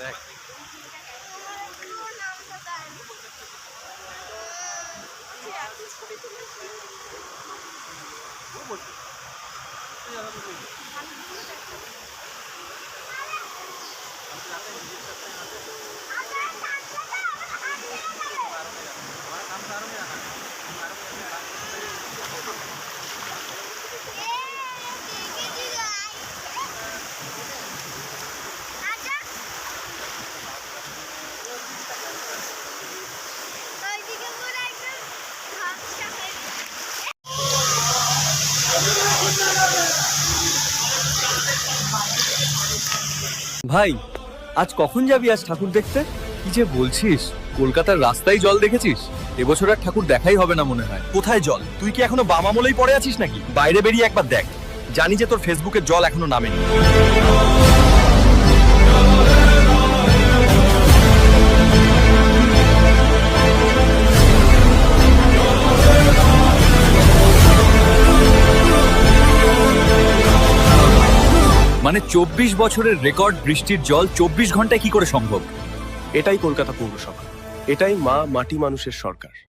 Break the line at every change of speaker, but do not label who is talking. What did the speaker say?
দেখ
ওইদিকে
ভাই, আজ কখন যাবি আজ ঠাকুর দেখতে? কি যে বলছিস? কলকাতার রাস্তায় জল দেখেছিস? এবছর আর ঠাকুর দেখাই হবে না মনে হয়। কোথায় জল? তুই কি এখনও বাম আমলেই পড়ে আছিস নাকি? বাইরে বেরিয়ে একবার দেখ। জানি যে তোর ফেসবুকে জল এখনও নামেনি। মানে চব্বিশ বছরের রেকর্ড বৃষ্টির জল চব্বিশ ঘন্টায় কি করে সম্ভব?
এটাই কলকাতা পৌরসভা। এটাই মা মাটি মানুষের সরকার।